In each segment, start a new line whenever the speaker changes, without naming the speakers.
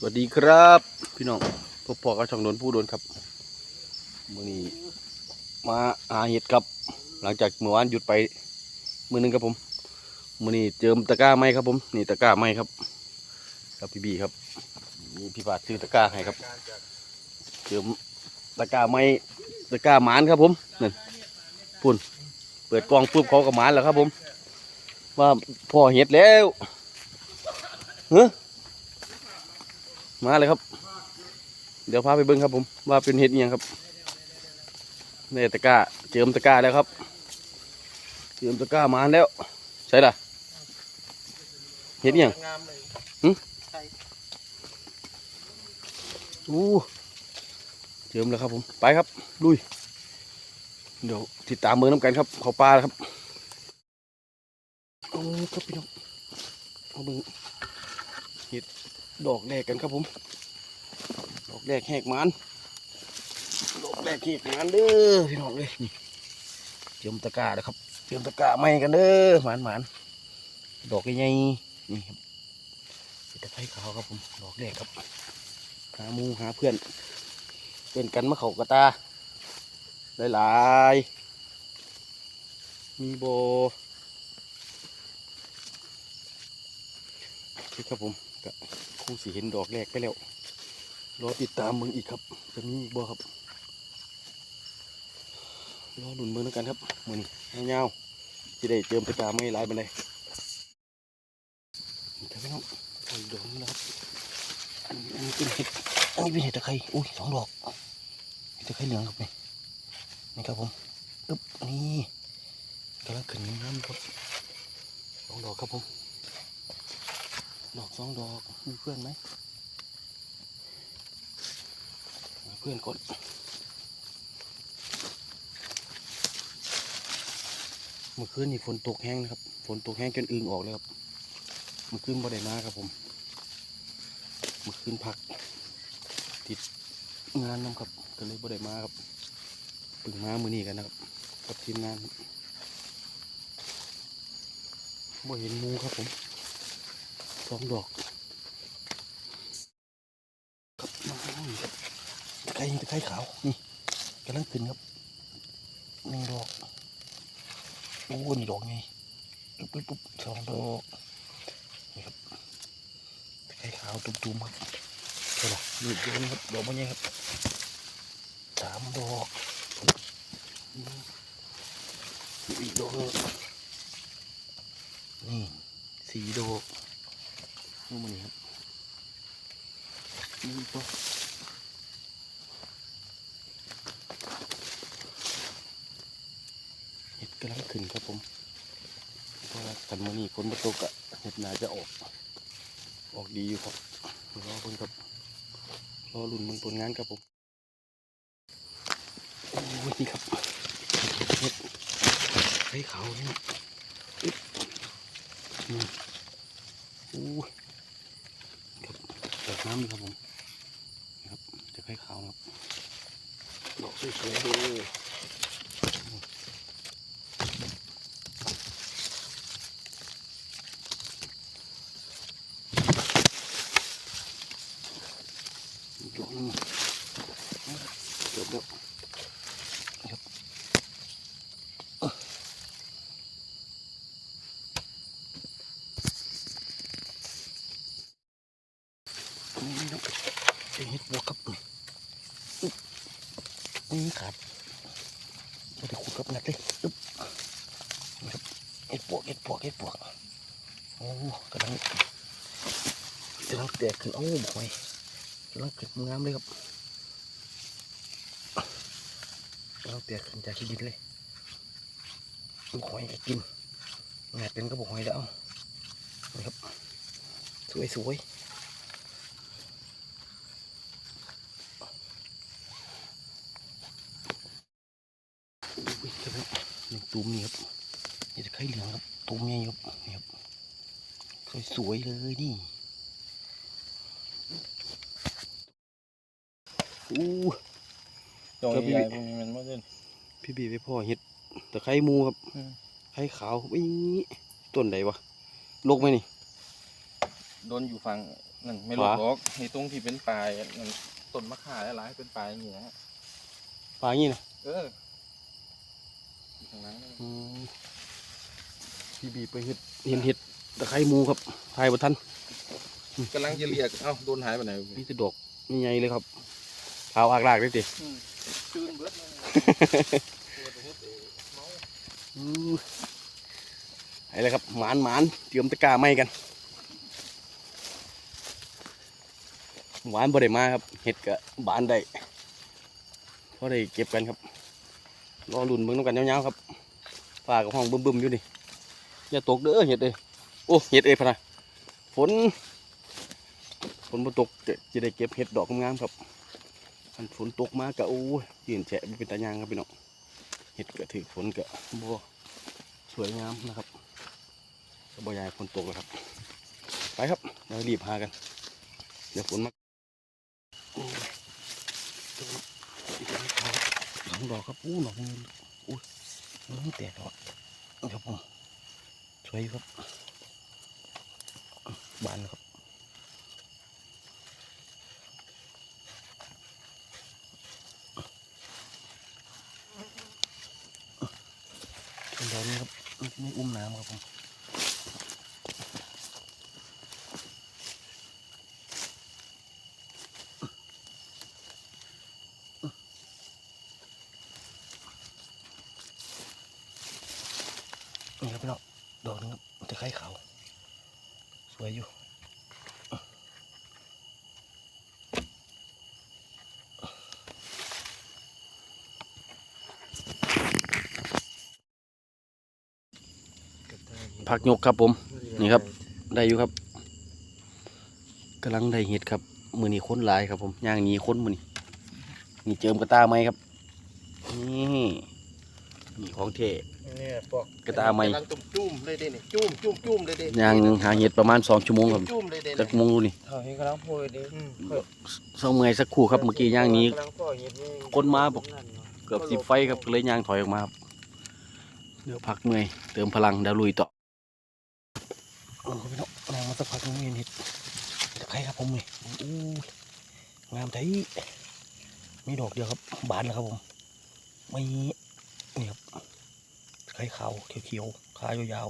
สวัสดีครับ พี่น้องพบปอกับช่องโดนผู้โดนครับมื่อนี้มาหาเห็ดครับ หลังจากเมื่อวานหยุดไปมือหนึงครับผมมื่อนี้เจิมตะกร้าไม้ครับผมนี่ตะกร้าไม้ครับครับพี่บีครับนี่พี่บาทซื้อตะกร้าให้ครับ เจิมตะกร้าไม้ตะกร้าหมานครับผมนั่นปุ่นเปิดกล้องปุ๊บเขาก็หมานแล้วครับผม ว่าพ่อเห็ดแล้วเฮ้ มาเลยครับ เดี๋ยวพาไปเบิ้งครับผมว่าเป็นเห็ดอิหยังครับในตะกร้าเจิมตะกร้าแล้วครับ เจิมตะกร้ามาแล้วใช่ละเห็ดยัง
งาม
อู้เจิมแล้วครับผมไปครับลุยเดี๋ยวติดตามเมืองน้ำกันครับเขาปลาครับโอ้ครับพี่น้องเอาเบิ้ง ดอกแรกกันครับผม ดอกแรกแหกมันดอกแรกแหกมันเด้อพี่น้องเลยนี่เตรียมตะกร้าแล้วครับเตรียมตะกร้าไม่กันเด้อหมานหมานดอกใหญ่ๆนี่ครับตะไคร้ขาวครับผมดอกแรกครับหามูหาเพื่อนเพื่อนกันมะเขากระตาหลายๆมีโบ นี่ครับผมก็คงสิเห็นดอกแรกไปแล้วรอติดตามมึงอีกครับจะมีอีกบ่ครับรอหนุนมือแล้วกันครับมือนี้เงาวๆจะได้เจิมตะกร้าไม่หลายไปเลยนี่ครับพี่น้องไข่ดองนี่นะครับอันนี้อันนี้เป็นเห็ดอันนี้เป็นเห็ดตะไคร้อุ้ยสองดอกเห็ดตะไคร้เหลืองครับนี่นี่ครับผมอึ๊บนี่กำลังขึ้นน้ำครับสองดอกครับผม ดอกสองดอกมีเพื่อนไหมเพื่อนก่อนเมื่อคืนนี่ฝนตกแห้งนะครับฝนตกแห้งจนอึงออกเลยครับเมื่อคืนบ่ได้มาครับผมเมื่อคืนพัก ติดงานน้ำครับก็เลยบ่ได้มาครับเพึ่งมามือนี้กันนะครับกับทีมงานครับบ่เห็นมูครับผม สองดอกครับมาตะไคร้ตะไคร้ขาวนี่กำลังขึ้นครับหนึ่งดอกโอ้นี่ดอกไงปุ๊บปุ๊บสองดอกนี่ครับตะไคร้ขาวตุ้มๆครับเท่าไหร่นี่ดอกนี้ครับดอกมันยังครับสามดอกอีกดอกหนึ่งนี่สี่ดอกนี่มันนี่ครับนี่ตัว เห็ดกำลังขึ้นครับผม เพราะว่ากันมือนี้ฝนมาตกอะเห็ดนา จะออก ออกดีอยู่ครับรอเพิ่นครับรอลุ่นมึงผลงานครับผมโอ้ยนี่ครับเห็ดไข่ขาวนี่โอ้ยครับเปิดน้ำครับผมนี่ครับจะไข่ขาวนะครับดอกสวยๆเลย ดอกนึงเกือบแล้วครับนี่นะ เป็นเห็ดบวกครับอึ๊บนี่ขาดเราจะขุดกับนัดเลยอึ๊บเห็ดบวกเห็ดบวกเห็ดบวกโอ้กำลังกำลังแตกขึ้นโอ้บอยกำลังเกิดงามเลยครับกำลังเตียขึ้นจากที่ดินเลยลูกหอยกินงานเป็นก็บอกหอยแล้วนี่ครับสวยสวยครับ นี่ตูมนี่ครับนี่จะไข่เหลืองครับตูมใหญ่ครับนี่ครับสวยสวยๆเลยนี่อู้
ดอก
ครับพี่
ใหญ่ๆพวกนี้มันไม่เล่น
พี่บีไปพ่อเห็ดตะไคร้หมูครับ
อืม
ไข่ขาววิ่งต้นใดวะลกไหมนี่
โดนอยู่ฝั่งนั่นไม่รู้
ขวา
หรอกในตรงที่เป็นปลายนั่นต้นมะข่าหลายๆเป็นปลายอย่างเงี้ย
ปลาอย่างนี้นะ
เออ อยู่ทางนั้นเลย
อืมพี่บีไปเห็ดเห็นเห็ดตะไคร้หมูครับทายบ่ทัน
กำลังจะเรียกเอ้าโดนหายไปไหน
นี่จะดอกใหญ่ๆเลยครับขาวอากลากได้สิ
ตื่นเบิดเลยตัวตัวเฮ็ดเองเมา
อือไอ้เลยครับหมานหมานเตรียมตะกร้าไม่กัน หวานบ่ได้มาครับเห็ดกับบานได้พอได้เก็บกันครับ รอหลุนเบิ่งน้ำกันยาวๆครับฟ้ากับห้องบึมๆอยู่นี่อย่าตกเด้อเห็ดเอ้ยโอ้เห็ดเอ้ยพะนะฝนฝนบ่ตกจะจะได้เก็บเห็ดดอกงามๆครับอันฝนตกมากกะโอ้ยยืนแฉะบ่เป็นตายางครับพี่น้องเห็ดกะถือฝนกะบ่สวยงามนะครับบ่ยากให้ฝนตกแล้วครับ ไปครับเดี๋ยวรีบหากัน เดี๋ยวฝนมาโอ้ยอีกแล้วครับส องดอกครับอู้ดอกนี้อู้ยแตกดอกครับผมสวยครับบานครับเป็นดอกนี้ครับไม่อุ้มน้ำครับผม นี่ครับพี่น้องดอกนึงครับจะคล้ายเขาวส วยอยู่ผักยกครับผม นี่ครับ ได้อยู่ครับกำลังได้เห็ดครับ มือนี้ค้นลายครับผมย่างนี้ค้นมือนี้นี่เจิมกระตาไหมครับ นี่ นี่ของเท
เนี่ยปอก
กระตาไหม
กำลังตุ่มจุ่มเลยเด้นี่จุ่มจุ่มจุ่มเลยเด้
ย่างหาเห็ดประมาณสองชั่วโมงครับ
จุ่มเลยเด้
จักโมงดูนี่
เขาให้กำลังพูดดิ
อืม
เศร้าเมื่อยสักครู่ครับเมื่อกี้ย่างนี้
กำลังพ่อเฮ็ดนี่
คนมาบอก เกือบสิบไฟครับก็เลยย่างถอยออกมาครับ เดี๋ยวพักเมื่อยเติมพลังเดี๋ยวลุยต่อโอ้พี่น้องนางมาสักพักนึงเห็ดตะไคร้ครับผมนี่อู้ยงามไทยมีดอกเดียวครับบานแล้วครับผมไม่ นี่ครับตะไคร้ขาวเขียวๆขายาว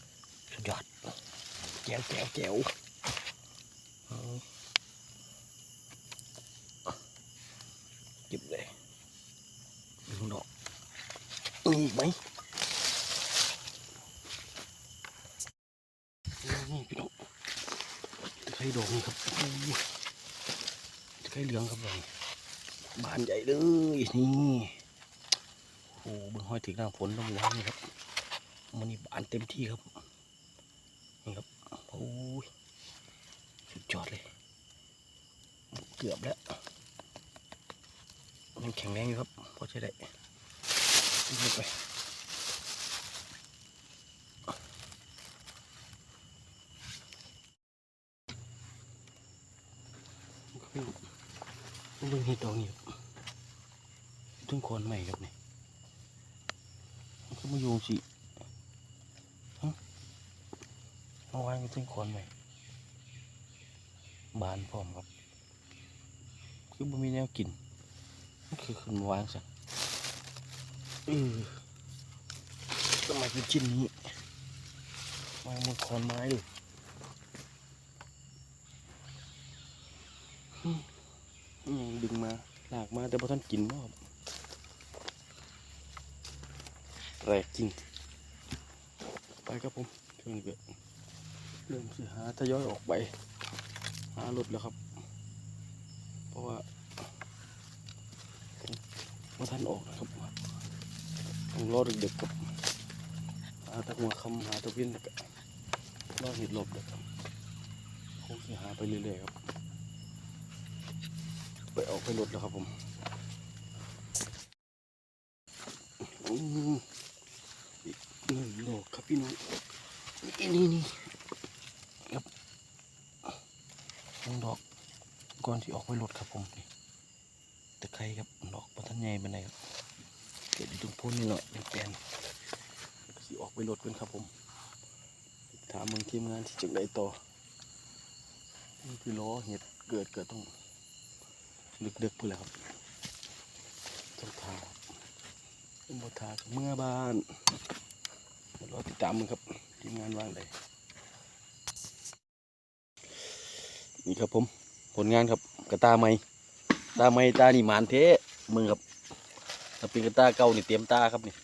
ๆสุดยอดแก้วแก้วแก้วอืมเก็บเลยหนึ่งดอกมีอีกไหมนี่พี่น้องตะไคร้ดอกนี่ครับตะไคร้เหลืองครับดอกนี่บานใหญ่เลยนี่ โอ้เบิ่งห้อยถึงหน้าฝนต้องวางนี่ครับมันนี่บานเต็มที่ครับนี่ครับโอ้ยสุดยอดเลย เกือบแล้วยังแข็งแรงอยู่ครับพอใช้ได้ไปมันเป็นเห็ดดอกนี่ครับถึงโคนใหม่ครับนี่ มันก็มาโยงสิเอาวางอยู่ถึงโคนใหม่บานพร้อมครับคือบ่มีแนวกินมันคือขึ้นวางซะเออทำไมเป็นชิ้นนี้วางบนคอนไม้เลยอืมดึงมา หลากมาแต่พอท่านกินบ่ครับ แปลกจริง ไปครับผมช่วงนี้ก็เริ่มสิหาทยอยออกไป หารถแล้วครับ เพราะว่าพอท่านออกนะครับต้องรอดึกๆครับหาตะหัวคำหาตะเพียนก็รอเห็ดหลบเลยครับคงจะหาไปเรื่อยๆครับ ไปออกไปรถแล้วครับผมอืม หนึ่งดอกครับพี่น้องนี่นี่นี่ครับหนึ่งดอกก่อนที่ออกไปรถครับผมนี่ตะไคร้ครับดอกปะทันใหญ่เป็นไงครับเกิดอยู่ตรงพ้นนี่เนาะเป็นแปลนสิออกไปรถกันครับผม ถามมึงทีมงานที่จังไดต่อนี่คือล้อเห็ดเกิดเกิดต้องลึกๆไปแล้วครับต้องทาอุโมทาเมื่อบ้าน รอติดตามมึงครับทีมงานว่างเลยนี่ครับผม ผลงานครับ กระตาไม้ตาไม้ตานี่หมานเทะมึงครับถ้าเป็นกระตาเก่านี่เตรียมตาครับนี่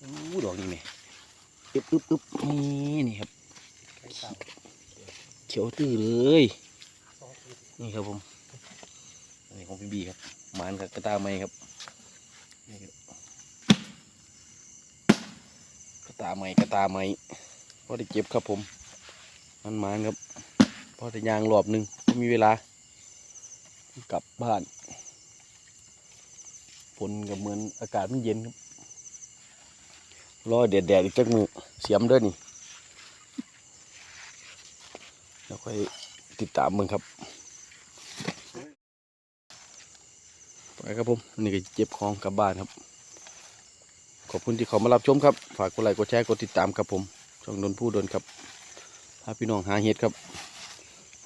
อู้ดอกนี่แม่อึบอึบอึบนี่นี่ครับ
เขี
ยวตื้อเลยนี่ครับผมอันนี้ของพี่บีครับหมานกับกระตาไม้ครับนี่ครับกระ ตาไม้กระตาไม้พอได้เก็บครับผมมันมานครับพอได้ยางรอบหนึ่งพอมีเวลากลับบ้านฝนกับเหมือนอากาศมันเย็นครับรอแดดแดดๆอีกจักมือเสียมด้อนี่แล้วค่อยติดตามมึงครับไปครับผมนี่ก็เจ็บของกลับบ้านครับ ขอบคุณที่เขามารับชมครับ ฝากกดไลค์กดแชร์กดติดตามครับผม ช่องโดนผู้โดนครับพาพี่น้องหาเห็ดครับ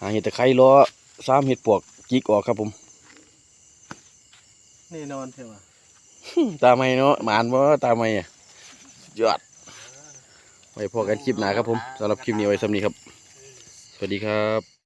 หาเห็ดตะไคร้ล้อซ้ำเห็ดปวกจิกออกครับผม
แน่นอนใช่ไหม
ตาไม่เนาะหมานว่าตาไม่อะยอดไว้พอกันคลิปหน้าครับผมสำหรับคลิปนี้ไว้สำนี้ครับ สวัสดีครับ